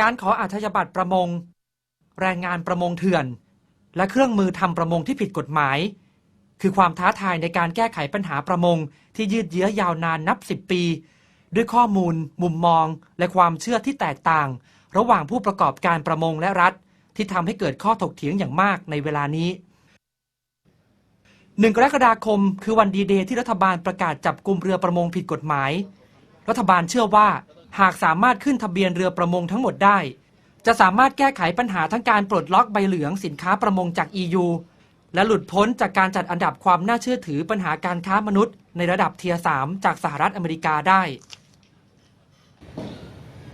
การขออาชญาบัตรประมง แรงงานประมงเถื่อน และเครื่องมือทำประมงที่ผิดกฎหมาย คือความท้าทายในการแก้ไขปัญหาประมงที่ยืดเยื้อยาวนานนับ 10 ปี ด้วยข้อมูล มุมมอง และความเชื่อที่แตกต่าง ระหว่างผู้ประกอบการประมงและรัฐ ที่ทำให้เกิดข้อถกเถียงอย่างมากในเวลานี้หนึ่งกรกฎาคม คือวันดีเดย์ที่รัฐบาลประกาศจับกลุ่มเรือประมงผิดกฎหมาย รัฐบาลเชื่อว่า หากสามารถขึ้นทะเบียนเรือประมงทั้งหมดได้ จะสามารถแก้ไขปัญหาทั้งการปลดล็อกใบเหลืองสินค้าประมงจาก EU และหลุดพ้นจากการจัดอันดับความน่าเชื่อถือปัญหาการค้ามนุษย์ ในระดับเทียร์3จากสหรัฐอเมริกาได้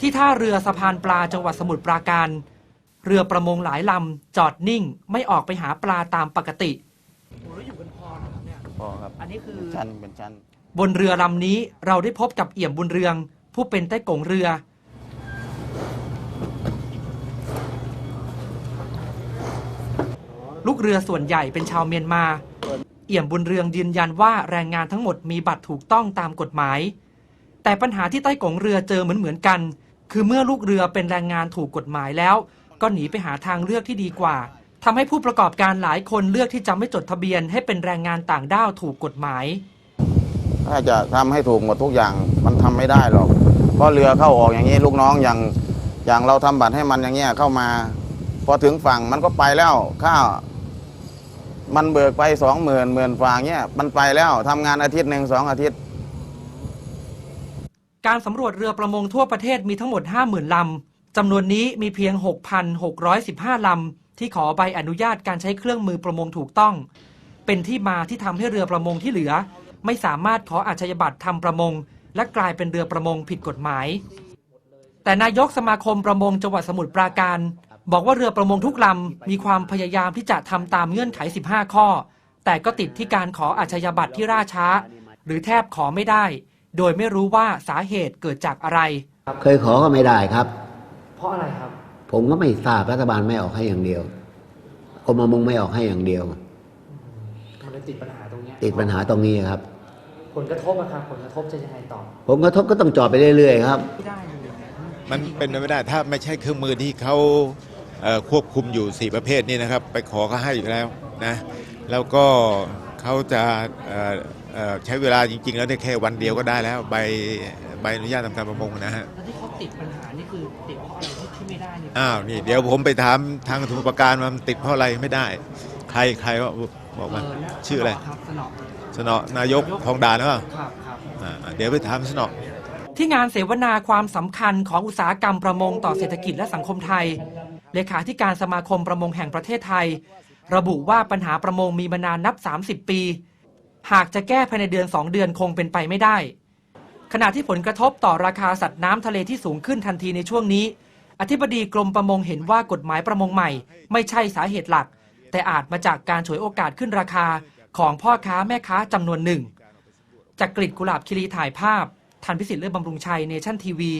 ที่ท่าเรือสะพานปลาจังหวัดสมุทรปราการ เรือประมงหลายลำจอดนิ่งไม่ออกไปหาปลาตามปกติอยู่บนพอนะครับเนี่ยพอครับอันนี้คือ ชั้นเป็นชั้น บนเรือลำนี้เราได้พบกับเอี่ยมบุญเรือง ผู้เป็นใต้กงเรือ ลูกเรือส่วนใหญ่เป็นชาวเมียนมา เอี่ยมบุญเรืองยืนยันว่าแรงงานทั้งหมดมีบัตรถูกต้องตามกฎหมาย แต่ปัญหาที่ใต้กงเรือเจอเหมือนเหมือนๆกัน คือเมื่อลูกเรือเป็นแรงงานถูกกฎหมายแล้ว ก็หนีไปหาทางเลือกที่ดีกว่าทำให้ผู้ประกอบการหลายคนเลือกที่จะไม่จดทะเบียนให้เป็นแรงงานต่างด้าวถูกกฎหมาย ถ้าจะทำให้ถูกหมดทุกอย่างมันทำไม่ได้หรอก เพราะเรือเข้าออกอย่างนี้ลูกน้องอย่างอย่างเราทำบัตรให้มันอย่างเงี้ยเข้ามา พอถึงฝั่งมันก็ไปแล้วค่ามันเบิกไปสองหมื่นหมื่นฝางเงี้ยมันไปแล้วทำงานอาทิตย์หนึ่งสองอาทิตย์ การสำรวจเรือประมงทั่วประเทศมีทั้งหมด 50,000ลำจำนวนนี้มีเพียง 6,615ลำที่ขอใบอนุญาตการใช้เครื่องมือประมงถูกต้อง เป็นที่มาที่ทำให้เรือประมงที่เหลือ ไม่สามารถขออาชญาบัตรทำประมง และกลายเป็นเรือประมงผิดกฎหมาย แต่นายกสมาคมประมงจังหวัดสมุทรปราการ บอกว่าเรือประมงทุกลำมีความพยายามที่จะทำตามเงื่อนไข 15 ข้อ แต่ก็ติดที่การขออาชญาบัตรที่ล่าช้า หรือแทบขอไม่ได้ โดยไม่รู้ว่าสาเหตุเกิดจากอะไร เคยขอก็ไม่ได้ครับ เพราะอะไรครับ ผมก็ไม่ทราบรัฐบาลไม่ออกให้อย่างเดียวกรมประมงไม่ออกให้อย่างเดียวมันเลยติดปัญหาตรงนี้ติดปัญหาตรงนี้ครับ ผลกระทบอะครับผลกระทบจะยังไงต่อ ผมกระทบก็ต้องจอดไปเรื่อยๆครับไม่ได้เลยมันเป็นไปไม่ได้ถ้าไม่ใช่เครื่องมือที่เขาเอ่อควบคุมอยู่ 4 ประเภทนี้นะครับ ไปขอเขาให้อยู่แล้วนะแล้วก็เขาจะเอ่อเอ่อใช้เวลาจริง ๆ แล้วเนี่ยแค่วันเดียวก็ได้แล้วใบใบอนุญาตทำการประมงนะฮะแล้วที่เขาติดปัญหานี่คือติดเพราะอะไรที่ที่ไม่ได้เนี่ยอ้าวนี่เดี๋ยวผมไปถามทางสมุทรปราการว่ามันติดเพราะอะไรไม่ได้ ใครใครว่าบอกมาเนะชื่ออะไรครับสนอ สนอนายกทองดานหรือเปล่าครับครับ อ่าเดี๋ยวไปถามสนอ ที่งานเสวนาความสำคัญของอุตสาหกรรมประมงต่อเศรษฐกิจและสังคมไทย เลขาธิการสมาคมประมงแห่งประเทศไทย ระบุว่าปัญหาประมงมีมานานนับ 30 ปี หากจะแก้ภายในเดือน 2 เดือนคงเป็นไปไม่ได้ ขณะที่ผลกระทบต่อราคาสัตว์น้ำทะเลที่สูงขึ้นทันทีในช่วงนี้ อธิบดีกรมประมงเห็นว่ากฎหมายประมงใหม่ ไม่ใช่สาเหตุหลัก แต่อาจมาจากการฉวยโอกาสขึ้นราคา ของพ่อค้าแม่ค้าจำนวนหนึ่งจากกลิดกุหลาบคิรีถ่ายภาพ ทันพิสิทธิ์เลือดบำรุงชัยเนชั่นทีวี